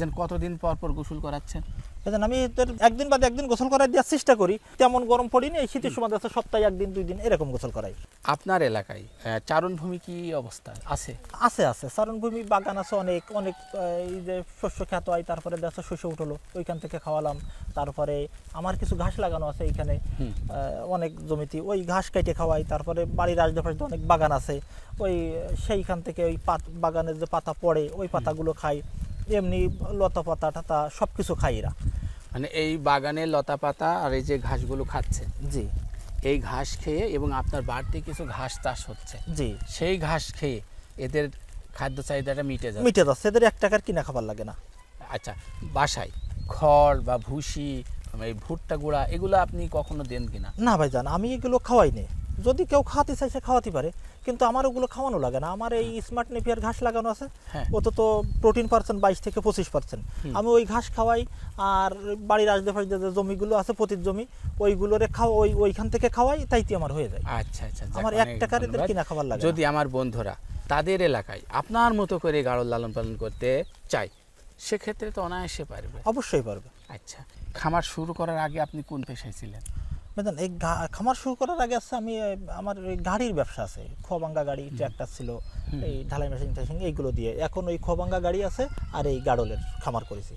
ভাইজান কতদিন পর পর গোসল করাচ্ছেন? বুঝলেন আমি একদিন বাদে একদিন গোসল করার দেওয়ার চেষ্টা করি। তেমন গরম পড়িনি এই শীতের সময় আছে সপ্তাহে একদিন দুই দিন এরকম গোসল করাই। আপনার এলাকায় চারণভূমি কি অবস্থা? আছে? আছে আছে। চারণভূমি বাগান আছে অনেক অনেক এই যে শস্য খ্যাত হয় তারপরে দেখা শস্য উঠল ওইখান থেকে খাওয়ালাম। তারপরে আমার কিছু ঘাস লাগানো আছে এইখানে অনেক জমিতে। ওই ঘাস কেটে খাওয়াই তারপরে বাড়ির আশেপাশে অনেক বাগান আছে। ওই সেইখান থেকে ওই পাত বাগানের যে পাতা পড়ে ওই পাতাগুলো খাই। এমনি লতা পাতা টাতা সব কিছু খাই এরা। মানে এই বাগানের লতা পাতা আর এই যে ঘাসগুলো খাচ্ছে। জি। এই ঘাস খেয়ে এবং আপনার বাড়তি কিছু ঘাস চাষ হচ্ছে। জি। সেই ঘাস খেয়ে এদের খাদ্য চাহিদাটা মিটে যাবে মিটে যাচ্ছে এদের এক টাকার কিনা খাবার লাগে না। আচ্ছা বাসায় খড় বা ভুসি এই ভুট্টা গুঁড়া এগুলো আপনি কখনো দেন কিনা? না ভাইজান আমি এগুলো খাওয়াই নে। যদি কেউ খাওয়াতে চাইছে খাওয়াতে পারে। কিন্তু আমার ওগুলো খাওয়ানো লাগে না। আমার এই স্মার্ট নেপিয়ার ঘাস লাগানো আছে হ্যাঁ। ওতে তো প্রোটিন পার্সেন্ট বাইশ থেকে পঁচিশ পার্সেন্ট আমি ওই ঘাস খাওয়াই আর বাড়ির আশেপাশে যে জমিগুলো আছে পতির জমি ওইগুলোরে খাওয়া ওই ওইখান থেকে খাওয়াই তাইতে আমার হয়ে যায়। আচ্ছা আচ্ছা আমার এক টাকার এদের কিনা খাবার লাগে যদি আমার বন্ধুরা তাদের এলাকায় আপনার মতো করে গাড়ল লালন পালন করতে চাই সেক্ষেত্রে তো অনায়াসে পারবে। অবশ্যই পারবে। আচ্ছা খামার শুরু করার আগে আপনি কোন পেশায় ছিলেন? বুঝলেন এই খামার শুরু করার আগে আছে আমি আমার গাড়ির ব্যবসা আছে। খোয়াবাঙ্গা গাড়ি ট্র্যাক্টর ছিল এই ঢালাই মেশিন টেশিন এইগুলো দিয়ে। এখন ওই খোয়াবাঙ্গা গাড়ি আছে আর এই গাড়লের খামার করেছি।